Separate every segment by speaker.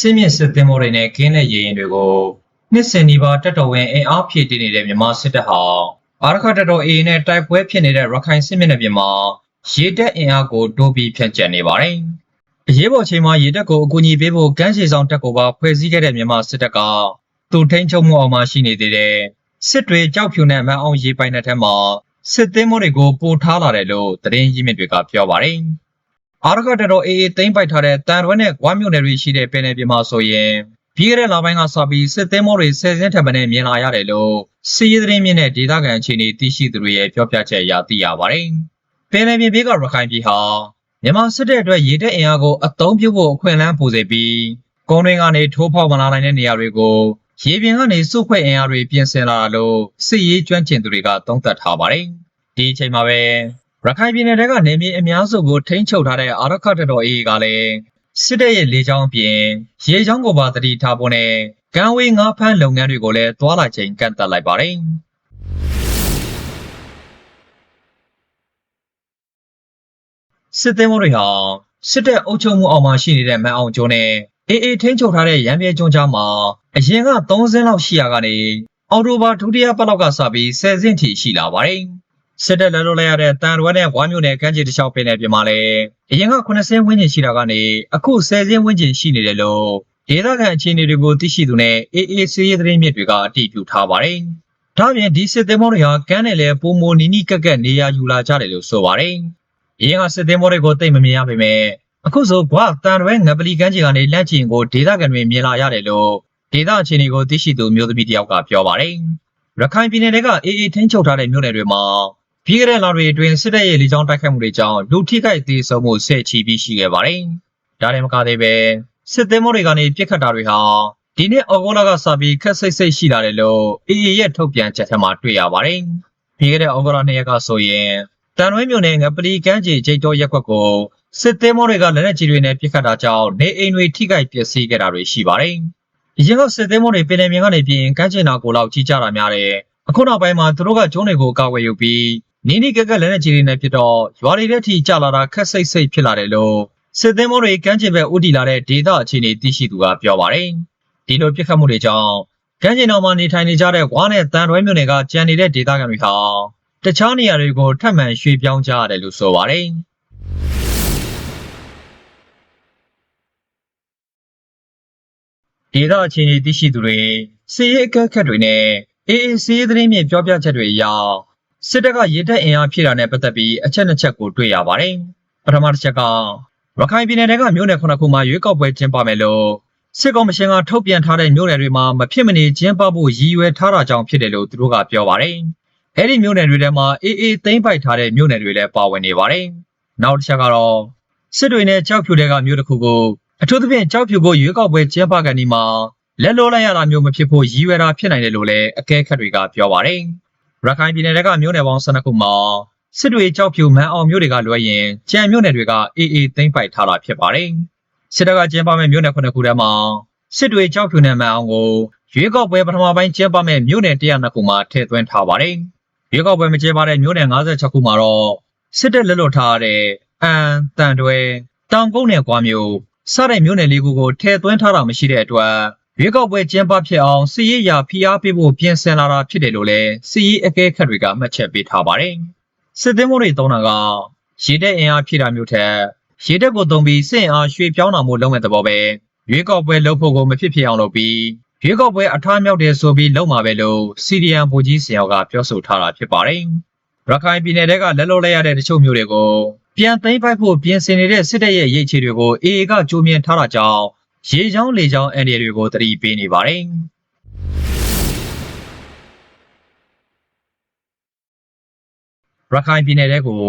Speaker 1: အစင်းမြင့်စစ်သင်္ဘောတွေနဲ့ကင်းတဲ့ရေရင်တွေကိုနှစ်စဉ်နီးပါးတက်တော်ဝင်အင်အားဖြည့်တင်းနေတဲ့မြန်မာစစ်တပ်ဟာအာရခတက်တော် AA နဲ့တိုက်ပွဲဖြစ်နေတဲ့ရခိုင်စစ်မျက်နှာပြင်မှာရေတပ်အင်အားကိုတိုးပြီးဖြန့်ကျက်နေပါတယ်။အရေးပေါ်ချိန်မှာရေတပ်ကိုအကူအညီပေးဖို့ကမ်းခြေဆောင်တပ်ကိုပါဖွဲ့စည်းခဲ့တဲ့မြန်မာစစ်တပ်ကသူထိန်းချုပ်မှုအောက်မှာရှိနေသေးတဲ့စစ်တွေကြောက်ဖြူနဲ့မန်အောင်ရေပိုင်တဲ့ထက်မှာစစ်သင်းမောတွေကိုပို့ထားလာတယ်လို့သတင်းရင်းမြစ်တွေကပြောပါတယ်။ အာရကတတော်အေးအေးသိမ့်ပိုက်ထားတဲ့တန်ရွဲနဲ့ဂွားမြို့နယ်တွေရှိတဲ့ပင်လယ်ပြင်မှာဆိုရင်ပြီးခဲ့တဲ့လပိုင်းကစပြီးစစ်သင်းမောတွေဆယ်စင်းထပ်မံနဲ့မြင်လာရတယ်လို့စီးရီးသတင်းမြင့်တဲ့ဒေသခံအခြေအနေသိရှိသူတွေရဲ့ပြောပြချက်အရသိရပါတယ်။ပင်လယ်ပြင်ဘေးကရခိုင်ပြည်ဟာမြန်မာစစ်တပ်အတွက်ရေတပ်အင်အားကိုအသုံးပြုဖို့အခွင့်အလမ်းပိုစေပြီးကုန်းတွင်းကနေထိုးဖောက်မလာနိုင်တဲ့နေရာတွေကိုရေပြင်ကနေစုခွဲအင်အားတွေပြင်ဆင်လာတာလို့စစ်ရေးကျွမ်းကျင်သူတွေကသုံးသပ်ထားပါတယ်။ဒီအချိန်မှာပဲ ရခိုင်ပြည်နယ်ထဲကနေမြေအများစုကိုထိန်းချုပ်ထားတဲ့အာရခတ်တော်အေးကလည်းစစ်တပ်ရဲ့လေကြောင်းအပြင်ရေကြောင်းကိုပါတတိထားဖို့နဲ့ကမ်းဝေးငါးဖမ်းလုပ်ငန်းတွေကိုလည်းတွာလာချိန်ကန့်သတ်လိုက်ပါတယ်စစ်သည်မောတွေဟာစစ်တပ်အုပ်ချုပ်မှုအောက်မှာရှိနေတဲ့မန်အောင်ကျိုးနဲ့အေးအေးထိန်းချုပ်ထားတဲ့ရန်ပြဲကျွန်းကြားမှာအရင်က3စင်းလောက်ရှိရကနေအော်တိုဘာဒုတိယပတ်လောက်ကစပြီး10စင်းထိရှိလာပါတယ်။ စစ်တပ်လက်လွတ်လိုက်ရတဲ့တန်ရွဲနဲ့ဝါမျိုးနယ်ကမ်းခြေတစ်လျှောက်ပင်နယ်ပြင်မှာလည်းအရင်က90ဝန်းကျင်ရှိတာကနေအခု10ဝန်းကျင်ရှိနေတယ်လို့ဒေသခံအခြေအနေတွေကိုသိရှိသူနဲ့ AAC ရဲ့သတင်းမြစ်တွေကအတည်ပြုထားပါတယ်။ဒါ့အပြင်ဒီစစ်သည်မောတွေဟာကမ်းနယ်လည်းပုံမနီနီကက်ကက်နေရာယူလာကြတယ်လို့ဆိုပါတယ်။အရင်ကစစ်သည်မောတွေကိုသိမ့်မမြင်ရပေမဲ့အခုဆိုဘွာတန်ရွဲငပလီကမ်းခြေကနေလန့်ချင်ကိုဒေသခံတွေမြင်လာရတယ်လို့ဒေသအခြေအနေကိုသိရှိသူမျိုးသမီးတစ်ယောက်ကပြောပါတယ်။ရခိုင်ပြည်နယ်က AA ထိန်းချုပ်ထားတဲ့မြို့နယ်တွေမှာ ပြီးခဲ့တဲ့လတွေအတွင်းစစ်တပ်ရဲ့လေကြောင်းတိုက်ခိုက်မှုတွေကြောင့်လူထိခိုက်သေးဆုံးမှုဆဲချီပြီးရှိခဲ့ပါတယ်။ဒါလည်းမကသေးပဲစစ်သည်မောတွေကနေပြစ်ခတ်တာတွေဟာဒီနှစ်အောက်တိုဘာလကစပြီးခက်စိတ်စိတ်ရှိလာတယ်လို့ AA ရဲ့ထုတ်ပြန်ချက်ထဲမှာတွေ့ရပါတယ်။ပြီးခဲ့တဲ့အောက်တိုဘာလ2ရက်ကဆိုရင်တန်ရွေးမြို့နယ်ငပလီကမ်းခြေဂျိတ်တော်ရက်ကွက်ကိုစစ်သည်မောတွေကလက်နက်ကြီးတွေနဲ့ပြစ်ခတ်တာကြောင့်နေအိမ်တွေထိခိုက်ပျက်စီးခဲ့တာတွေရှိပါတယ်။အရင်ကစစ်သည်မောတွေပင်လယ်ပြင်ကနေပြင်ကမ်းခြေနာကိုလောက်ကြီးကြတာများတယ်။အခုနောက်ပိုင်းမှာသူတို့ကကျုံးတွေကိုကာကွယ်ယူပြီး နီးနီးကက်ကက်လက်နက်ကြီးတွေနဲ့ဖြစ်တော့ရွာတွေထဲထိကျလာတာခက်စိတ်စိတ်ဖြစ်လာတယ်လို့စစ်သင်းမောတွေကမ်းခြေဘက်ဦးတည်လာတဲ့ဒေသအခြေအနေသိရှိသူကပြောပါတယ်။ဒီလိုပြစ်ခတ်မှုတွေကြောင့်ကမ်းခြေနောက်မှာနေထိုင်နေကြတဲ့ဝါနဲ့တန်ရွဲမြို့နယ်ကကြံနေတဲ့ဒေသခံတွေဟာတခြားနေရာတွေကိုထပ်မံရွှေ့ပြောင်းကြရတယ်လို့ဆိုပါတယ်။ဒေသအခြေအနေသိရှိသူတွေစီးရဲအကက်ခတ်တွေနဲ့ AAC သတင်းမြင့်ပြောပြချက်တွေအရ စစ်တပ်ကရေတပ်အင်အားဖြည့်တာနဲ့ပတ်သက်ပြီးအချက်နှစ်ချက်ကိုတွေ့ရပါတယ်။ပထမတစ်ချက်ကရခိုင်ပြည်နယ်ကမြို့နယ်ခုနှစ်ခုမှာရွေးကောက်ပွဲကျင်းပမယ်လို့စစ်ကောင်မရှင်ကထုတ်ပြန်ထားတဲ့မြို့နယ်တွေမှာမဖြစ်မနေကျင်းပဖို့ရည်ရွယ်ထားတာကြောင့်ဖြစ်တယ်လို့သူတို့ကပြောပါတယ်။အဲဒီမြို့နယ်တွေထဲမှာအေးအေးသိမ့်ပိုက်ထားတဲ့မြို့နယ်တွေလည်းပါဝင်နေပါတယ်။နောက်တစ်ချက်ကတော့စစ်တွေနဲ့ကြောက်ဖြူတွေကမြို့တစ်ခုကိုအထူးသဖြင့်ကြောက်ဖြူကိုရွေးကောက်ပွဲကျင်းပကန်ဒီမှာလက်လွတ်လိုက်ရတာမျိုးမဖြစ်ဖို့ရည်ရွယ်တာဖြစ်နိုင်တယ်လို့လည်းအကဲခတ်တွေကပြောပါတယ်။ ရခိုင်ပြည်နယ်ကမြို့နယ်ပေါင်း12ခုမှာစစ်တွေကြောက်ဖြူမန်းအောင်မြို့တွေကလွဲရင်ကြံမြို့နယ်တွေကအေးအေးသိမ့်ပိုက်ထားတာဖြစ်ပါတယ်။စစ်တပ်ကကျင်းပမဲ့မြို့နယ်9ခုထဲမှာစစ်တွေကြောက်ဖြူနဲ့မန်းအောင်ကိုရွေးကောက်ပွဲပထမပိုင်းကျင်းပမဲ့မြို့နယ်102ခုမှာထည့်သွင်းထားပါတယ်။ရွေးကောက်ပွဲမကျင်းပတဲ့မြို့နယ်56ခုမှာတော့စစ်တပ်လက်လွတ်ထားတဲ့အန်တန်တွဲတောင်ကုန်းနယ်ကွာမျိုးစတဲ့မြို့နယ်လေးခုကိုထည့်သွင်းထားတာမရှိတဲ့အတွက် ရွေးကောက်ပွဲကျင်းပဖြစ်အောင်စီရေးရာဖိအားပေးဖို့ပြင်ဆင်လာတာဖြစ်တယ်လို့လည်းစီရေးအကဲခတ်တွေကမှတ်ချက်ပေးထားပါတယ်။စစ်သင်းမိုးတွေတုံးတာကရေတပ်အင်အားဖြည့်တာမျိုးထက်ရေတပ်ကိုတုံးပြီးစစ်အင်အားရွှေ့ပြောင်းတာမျိုးလုပ်မဲ့သဘောပဲရွေးကောက်ပွဲလုပ်ဖို့ကိုမဖြစ်ဖြစ်အောင်လုပ်ပြီးရွေးကောက်ပွဲအထားမြောက်တယ်ဆိုပြီးလုပ်မှာပဲလို့စီဒီယန်ဗိုလ်ကြီးစင်ယောက်ကပြောဆိုထားတာဖြစ်ပါတယ်။ရခိုင်ပြည်နယ်ကလက်လွတ်လိုက်ရတဲ့တချို့မျိုးတွေကိုပြန်သိမ်းပိုက်ဖို့ပြင်ဆင်နေတဲ့စစ်တပ်ရဲ့ရိတ်ချေတွေကိုအေအေကကြိုးမြင်ထားတာကြောင့် ရေချောင်းလေချောင်းအန်ဒီတွေကိုတတိပေးနေပါတယ်။ရခိုင်ပြည်နယ်ထဲကို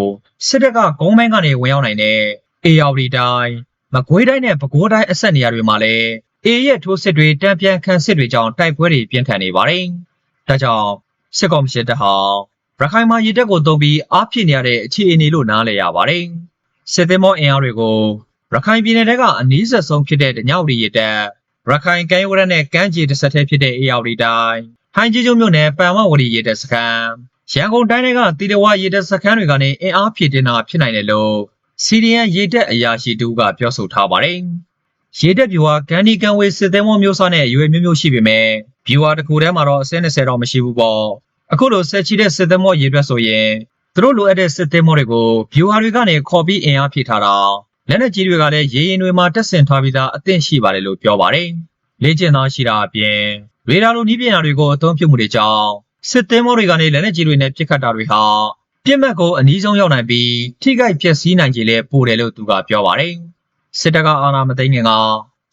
Speaker 1: စစ်တပ်ကကုန်းမိုင်းကနေဝင်ရောက်နိုင်တဲ့အေယာဝတီတိုင်းမကွေးတိုင်းနဲ့ပဲခူးတိုင်းအဆက်နေရာတွေမှာလည်းအေရဲ့ထိုးစစ်တွေတံပြန်ခံစစ်တွေကြောင့်တိုက်ပွဲတွေပြင်းထန်နေပါတယ်။ဒါကြောင့်စစ်ကောင်စီတပ်ဟာရခိုင်မှာရေတပ်ကိုတုံးပြီးအားဖြစ်နေရတဲ့အခြေအနေလို့နားလည်ရပါတယ်။စစ်သင်းမောအင်အားတွေကို ရခိုင်ပြည်နယ်ကအနည်းဆက်ဆုံးဖြစ်တဲ့ညောင်ရီရတပ်ရခိုင်ကမ်းရိုးတန်းနဲ့ကမ်းခြေတစ်ဆက်တည်းဖြစ်တဲ့အေယာဝတီတိုင်းဟိုင်းကြီးကျုံမြို့နယ်ပန်ဝဝတီရတပ်စခန်းရန်ကုန်တိုင်းကတီတဝါရတပ်စခန်းတွေကနေအင်အားဖြည့်တင်တာဖြစ်နိုင်တယ်လို့စီဒီယန်ရေတပ်အရာရှိတူကပြောဆိုထားပါတယ်ရေတက်ဗျူဟာကန်ဒီကန်ဝေးစစ်သင်းမောမျိုးစားနဲ့အရွယ်မျိုးမျိုးရှိပေမဲ့ဗျူဟာတစ်ခုထဲမှာတော့အစင်း20တော့မရှိဘူးပေါ့အခုလိုဆက်ချီတဲ့စစ်သင်းမောရေတွက်ဆိုရင်သူတို့လိုအပ်တဲ့စစ်သင်းမောတွေကိုဗျူဟာတွေကနေခေါ်ပြီးအင်အားဖြည့်ထားတာ လက်နက်ကြီးတွေကလည်းရေရင်တွေမှာတက်ဆင်ထားပြီးသားအသင့်ရှိပါတယ်လို့ပြောပါတယ်လေ့ကျင့်သားရှိတာအပြင်ရေဒါလိုနီးပညာတွေကိုအသုံးပြုမှုတွေကြောင့်စစ်သင်းမောတွေကနေလက်နက်ကြီးတွေနဲ့ပစ်ခတ်တာတွေဟာပြစ်မှတ်ကိုအနည်းဆုံးရောက်နိုင်ပြီးထိခိုက်ပျက်စီးနိုင်ခြေလည်းပိုတယ်လို့သူကပြောပါတယ်စစ်တပ်ကအာဏာမသိမ်းခင်က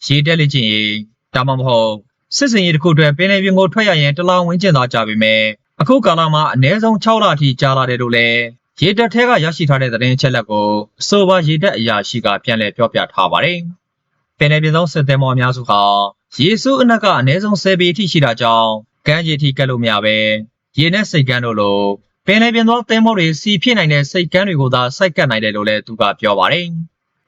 Speaker 1: ရေတက်လေ့ကျင့်ရေးဒါမှမဟုတ်စစ်စင်ရေးတစ်ခုအတွက်ပင်လယ်ပြင်ကိုထွက်ရရင်တလောင်ဝင်းကျင်သာကြပေမဲ့အခုကာလမှာအနည်းဆုံး6လအထိကြာလာတယ်လို့လည်း ရေတက်ထဲကရရှိထားတဲ့သတင်းအချက်လက်ကိုအဆိုပါရေတက်အရာရှိကပြန်လည်ပြောပြထားပါတယ်ပင်လယ်ပြင်သောစစ်သည်မော်အများစုဟာရေစုအနက်ကအနည်းဆုံး10ပေအထိရှိတာကြောင့်ကမ်းခြေထိကပ်လို့မရပဲရေနဲ့စိတ်ကမ်းတို့လိုပင်လယ်ပြင်သောသင်းမော်တွေစီဖြစ်နိုင်တဲ့စိတ်ကမ်းတွေကိုသာစိုက်ကပ်နိုင်တယ်လို့လည်းသူကပြောပါတယ်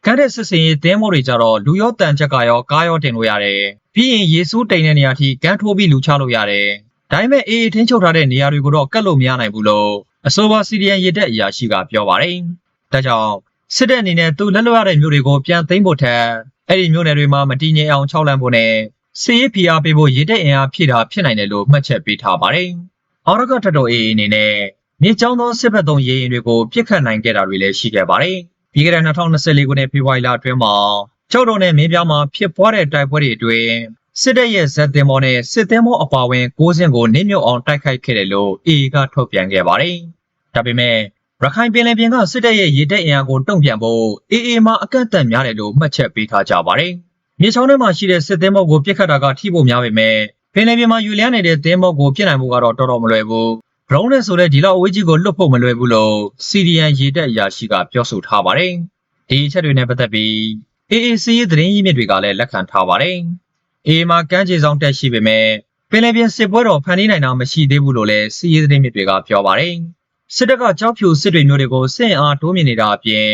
Speaker 1: ကမ်းတဲ့စစ်စင်ရေးသင်းမော်တွေကြတော့လူရောတန်ချက်ကရောကားရောတင်လို့ရတယ်ပြီးရင်ရေစုတိန်တဲ့နေရာထိကမ်းထိုးပြီးလူချလို့ရတယ်ဒါပေမဲ့အေးအေးထင်းချုပ်ထားတဲ့နေရာတွေကိုတော့ကတ်လို့မရနိုင်ဘူးလို့ အဆိုပါစီဒီယန်ရစ်တဲ့အရာရှိကပြောပါတယ်။ဒါကြောင့်စစ်တပ်အနေနဲ့သူလက်လွတ်ရတဲ့မြို့တွေကိုပြန်သိမ်းဖို့ထက်အဲ့ဒီမြို့နယ်တွေမှာမတည်ငြိမ်အောင်ခြောက်လန့်ဖို့နဲ့စစ်ရေးဖိအားပေးဖို့ရစ်တဲ့အင်အားဖြည့်တာဖြစ်နိုင်တယ်လို့မှတ်ချက်ပေးထားပါတယ်။အော်ရကထတော်အေးအနေနဲ့မြေကျောင်းသောစစ်ဘက်သုံးရေရင်တွေကိုပြစ်ခတ်နိုင်ခဲ့တာတွေလည်းရှိခဲ့ပါတယ်။ပြီးခဲ့တဲ့2024ခုနှစ်ဖေဖော်ဝါရီလအတွင်းမှာကျောက်တော်နဲ့မင်းပြားမှာဖြစ်ပွားတဲ့တိုက်ပွဲတွေအတွင်း စစ်တပ်ရဲ့ဇက်တင်မော်နဲ့စစ်သင်းမော်အပါအဝင်၉စင်းကိုနစ်မြုပ်အောင်တိုက်ခိုက်ခဲ့တယ်လို့ AA ကထုတ်ပြန်ခဲ့ပါတယ်။ဒါပေမဲ့ရခိုင်ပင်လယ်ပြင်ကစစ်တပ်ရဲ့ရေတပ်အင်အားကိုတုံ့ပြန်ဖို့ AA မှာအကန့်အသတ်များတယ်လို့မှတ်ချက်ပေးထားကြပါတယ်။မြေချောင်းထဲမှာရှိတဲ့စစ်သင်းမော်ကိုပြစ်ခတ်တာကထိဖို့များပေမဲ့ပင်လယ်ပြင်မှာယူလျားနေတဲ့သင်းမော်ကိုပြစ်နိုင်မှုကတော့တော်တော်မလွယ်ဘူး။ drone နဲ့ဆိုတဲ့ဒီလောက်အဝေးကြီးကိုလွတ်ဖို့မလွယ်ဘူးလို့ CDN ရေတပ်အရာရှိကပြောဆိုထားပါတယ်။ဒီအချက်တွေနဲ့ပတ်သက်ပြီး AAC ရဲ့သတင်းရင်းမြစ်တွေကလည်းလက်ခံထားပါတယ်။ အေးမှာကမ်းခြေဆောင်တက်ရှိပေမဲ့ပင်လယ်ပြင်စစ်ပွဲတော်ဖန်တီးနိုင်တာမရှိသေးဘူးလို့လည်းစီးရဲသတင်းမြစ်တွေကပြောပါတယ်။စစ်တပ်ကကြောက်ဖြူစစ်တွေမျိုးတွေကိုစစ်အားတိုးမြင့်နေတာအပြင်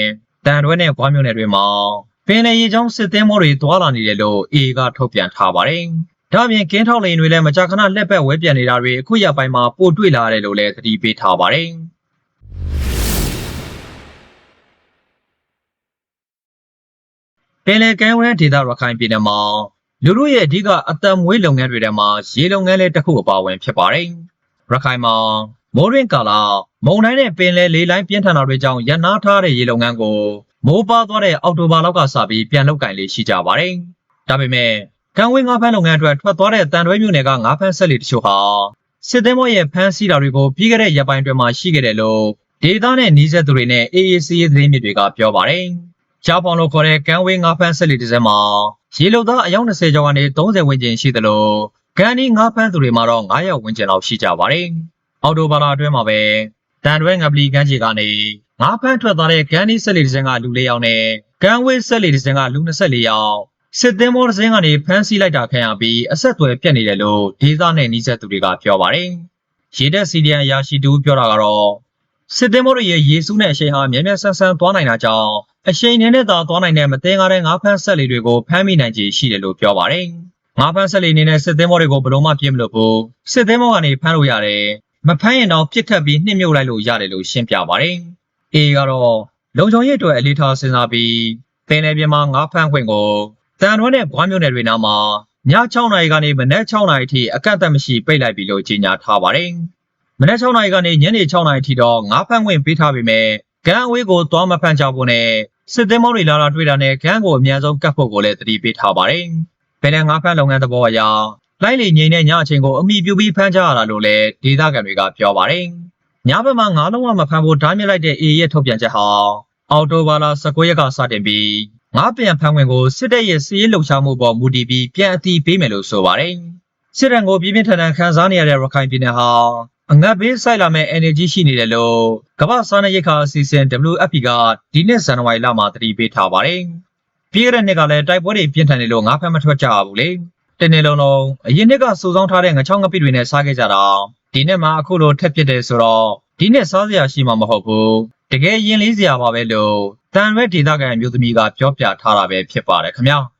Speaker 1: တန်တွဲနဲ့ကွာမျိုးနယ်တွေမှာပင်လယ်ရေကြောင်းစစ်သင်းမောတွေတွာလာနေတယ်လို့အေကထုတ်ပြန်ထားပါတယ်။ဒါ့အပြင်ကင်းထောက်လိန်တွေလည်းမကြာခဏလက်ပတ်ဝဲပြန်နေတာတွေအခုရပိုင်းမှာပိုတွေ့လာရတယ်လို့လည်းသတိပေးထားပါတယ်။ပင်လယ်ကမ်းဝဲဒေသရခိုင်ပြည်နယ်မှာ လူတို့ရဲ့အဓိကအသက်မွေးလုပ်ငန်းတွေထဲမှာရေလုပ်ငန်းလည်းတစ်ခုအပါအဝင်ဖြစ်ပါတယ်။ရခိုင်မှာမိုးရင်းကာလမုန်တိုင်းနဲ့ပင်လယ်လေလိုင်းပြင်းထန်တာတွေကြောင့်ရပ်နားထားတဲ့ရေလုပ်ငန်းကိုမိုးပါသွားတဲ့အောက်တိုဘာလောက်ကစပြီးပြန်လုပ်ကင်လေးရှိကြပါတယ်။ဒါပေမဲ့ကံဝေးငါးဖမ်းလုပ်ငန်းအတွက်ထွက်သွားတဲ့တန်တွဲမြို့နယ်ကငါးဖမ်းဆက်လီတချို့ဟာစစ်သင်းမောရဲ့ဖမ်းဆီးတာတွေကိုပြီးခဲ့တဲ့ရက်ပိုင်းအတွင်းမှာရှိခဲ့တယ်လို့ဒေသနဲ့နှီးဆက်သူတွေနဲ့ AAC ရဲ့သတင်းမြစ်တွေကပြောပါတယ်။ကြားပေါင်လို့ခေါ်တဲ့ကမ်းဝေးငါးဖမ်းဆက်လီတစ်စက်မှာ ရေလုံသားအယောက်20ကျော်ကနေ30ဝန်းကျင်ရှိသလိုကန်ဒီငါးဖမ်းသူတွေမှာတော့9ယောက်ဝန်းကျင်လောက်ရှိကြပါတယ်။အော်တိုဘာလာအတွင်းမှာပဲတန်တွဲငပလီကမ်းခြေကနေငါးဖမ်းထွက်သွားတဲ့ကန်ဒီဆက်လီတစ်စက်ကလူ၄ယောက်နဲ့ကန်ဝေးဆက်လီတစ်စက်ကလူ24ယောက်စစ်သင်းမောတစ်စင်းကနေဖမ်းဆီးလိုက်တာခံရပြီးအဆက်အသွယ်ပြတ်နေတယ်လို့ဒေသနဲ့နှီးဆက်သူတွေကပြောပါတယ်။ရေတပ်စီဒီယန်အရာရှိတူပြောတာကတော့စစ်သင်းမောတွေရဲ့ရေစုနဲ့အရှိန်ဟာမြဲမြဲဆန်းဆန်းသွားနိုင်တာကြောင့် အရှိန်နဲ့သာသွားနိုင်တဲ့မတင်ကားတဲ့ငါးဖမ်းဆက်လီတွေကိုဖမ်းမိနိုင်ခြေရှိတယ်လို့ပြောပါတယ်။ငါးဖမ်းဆက်လီအနေနဲ့စစ်သင်းမောတွေကိုဘယ်လို့မှပြင်းမလို့ဘူးစစ်သင်းမောကနေဖမ်းလို့ရတယ်မဖမ်းရင်တော့ပြစ်ခတ်ပြီးနှိမ့်မြုပ်လိုက်လို့ရတယ်လို့ရှင်းပြပါတယ်။အေကတော့လုံခြုံရေးအတွက်အလေးထားစဉ်းစားပြီးပင်လယ်ပြင်မှာငါးဖမ်းခွင့်ကိုတန်ရွန်းနဲ့ဘွားမြို့နယ်တွေနားမှာည6နာရီကနေမနက်6နာရီထိအကန့်အသတ်မရှိပိတ်လိုက်ပြီလို့ကြေညာထားပါတယ်။မနက်6နာရီကနေညနေ6နာရီထိတော့ငါးဖမ်းခွင့်ပေးထားပေမဲ့ကမ်းအဝေးကိုသွားမဖမ်းကြဖို့နဲ့ စစ်သင်းမောတွေလာလာတွေ့တာနဲ့ကမ်းကိုအများဆုံးကတ်ဖို့ကိုလည်းတတိပေးထားပါတယ်။ပင်လယ်ငါးဖမ်းလုပ်ငန်းသဘောအရလိုက်လေငိမ့်တဲ့ညအချိန်ကိုအမိပြုပြီးဖမ်းကြရတာလို့လည်းဒေသခံတွေကပြောပါတယ်။ညဘက်မှာငါးလုံးဝမဖမ်းဖို့ဓာတ်မြစ်လိုက်တဲ့အေရဲ့ထုတ်ပြန်ချက်ဟာအော်တိုဘာလ19ရက်ကစတင်ပြီးငါးပြန်ဖမ်းခွင့်ကိုစစ်တပ်ရဲ့စီးရေးလှုပ်ရှားမှုပေါ်မူတည်ပြီးပြန်အတီးပေးမယ်လို့ဆိုပါတယ်။စစ်တပ်ကိုပြင်းပြင်းထန်ထန်ခန်းစားနေရတဲ့ရခိုင်ပြည်နယ်ဟာ အငတ်ဘေးဆိုင်လာမဲ့ energy ရှိနေတယ်လို့ကမ္ဘာစားနပ်ရိက္ခာအစီအစဉ် WFP ကဒီနှစ်ဇန်နဝါရီလမှာတတိပေးထားပါတယ်။ပြည်ရတဲ့နှစ်ကလည်းတိုက်ပွဲတွေပြင်းထန်နေလို့ငါးဖက်မထွက်ကြဘူးလေ။တနေ့လုံးလုံးအရင်နှစ်ကစုဆောင်းထားတဲ့ငချောင်းငပိတွေနဲ့စားခဲ့ကြတာဒီနှစ်မှာအခုလိုထက်ပြစ်တယ်ဆိုတော့ဒီနှစ်စားစရာရှိမှာမဟုတ်ဘူး။တကယ်ရင်လေးစရာပါပဲလို့တန်ရွက်ဒေသခံမျိုးသမီးကပြောပြထားတာပဲဖြစ်ပါတယ်ခင်ဗျာ။